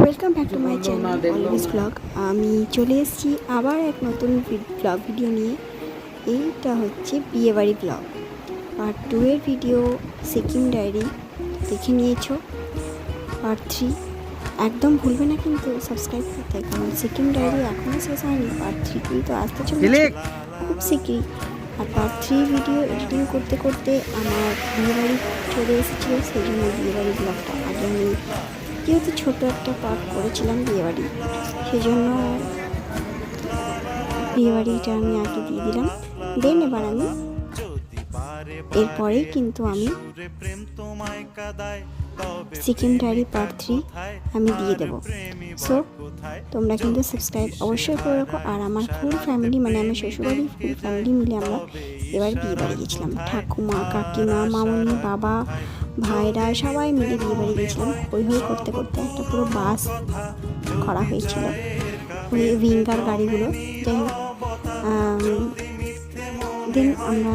Welcome back to my channel always vlog আমি চলে এসেছি আবার এক নতুন ব্লগ ভিডিও নিয়ে। এইটা হচ্ছে বিয়েবাড়ি ব্লগ পার্ট টু এর ভিডিও সিকিম ডায়েরি দেখে নিয়েছো। পার্ট থ্রি একদম ভুলবে না কিন্তু সাবস্ক্রাইব করতে। কারণ সিকিম ডায়েরি এখনও শেষ হয়নি। পার্ট থ্রি কিন্তু আসতে চলেছে খুব শিগগিরই আর থ্রি ভিডিও এডিটিং করতে করতে আমার বিয়েবাড়ি চলে এসেছিল, সেই জন্য বিয়েবাড়ি ব্লগটা আগে আমি যেহেতু ছোটো একটা পার্ট করেছিলাম বিয়েবাড়ি। সেই জন্য বিয়েবাড়িটা আমি আগে দিয়ে দিলাম। দেন এবার আমি, এরপরেই কিন্তু আমি সিকিম ডায়েরি পার্ট থ্রি আমি দিয়ে দেবো। সো তোমরা কিন্তু সাবস্ক্রাইব অবশ্যই করে রাখো আর আমার ফুল ফ্যামিলি মানে আমার শ্বশুরবাড়ি ফুল ফ্যামিলি মিলে আমরা এবার বিয়ে বাড়ি গেছিলাম। ঠাকুমা, কাকিমা, মামনি, বাবা, ভাইরা সবাই মিলে বিয়ে বাড়ি গেছিলাম। হই হই করতে করতে একটা পুরো বাস করা হয়েছিল। ওই উইঙ্গার গাড়িগুলো। যাই হোক দেন আমরা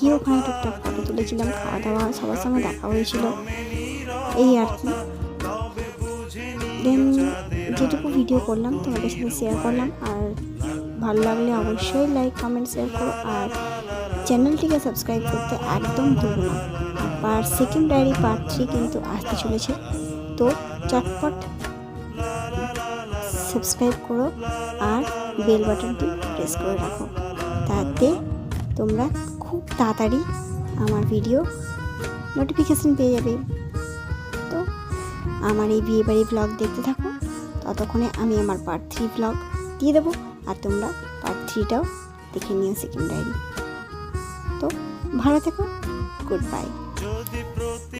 গিয়ে ওখানে টুকটাক ফটো তুলেছিলাম খাওয়া দাওয়া সবার সঙ্গে দেখা হয়েছিল। এই আর কি। দেন যেটুকু ভিডিও করলাম, তোমাদের সাথে শেয়ার করলাম। আর ভালো লাগলে অবশ্যই লাইক কমেন্ট শেয়ার করো। আর চ্যানেলটিকে সাবস্ক্রাইব করতে একদম ভুলবো না। আর সেকেন্ড ডায়েরি পার্ট থ্রি কিন্তু আসতে চলেছে। তো চটপট সাবস্ক্রাইব করো আর বেল বাটনটি প্রেস করে রাখো। তাতে তোমরা খুব তাড়াতাড়ি আমার ভিডিও নোটিফিকেশান পেয়ে যাবে। তো আমার এই বিয়েবাড়ি ব্লগ দেখতে থাকো। ততক্ষণে আমি আমার পার্ট থ্রি ব্লগ দিয়ে দেবো আর তোমরা পার্ট থ্রিটাও দেখে নিও সেকেন্ড ডায়েরি তো ভালো থেকো গুড বাই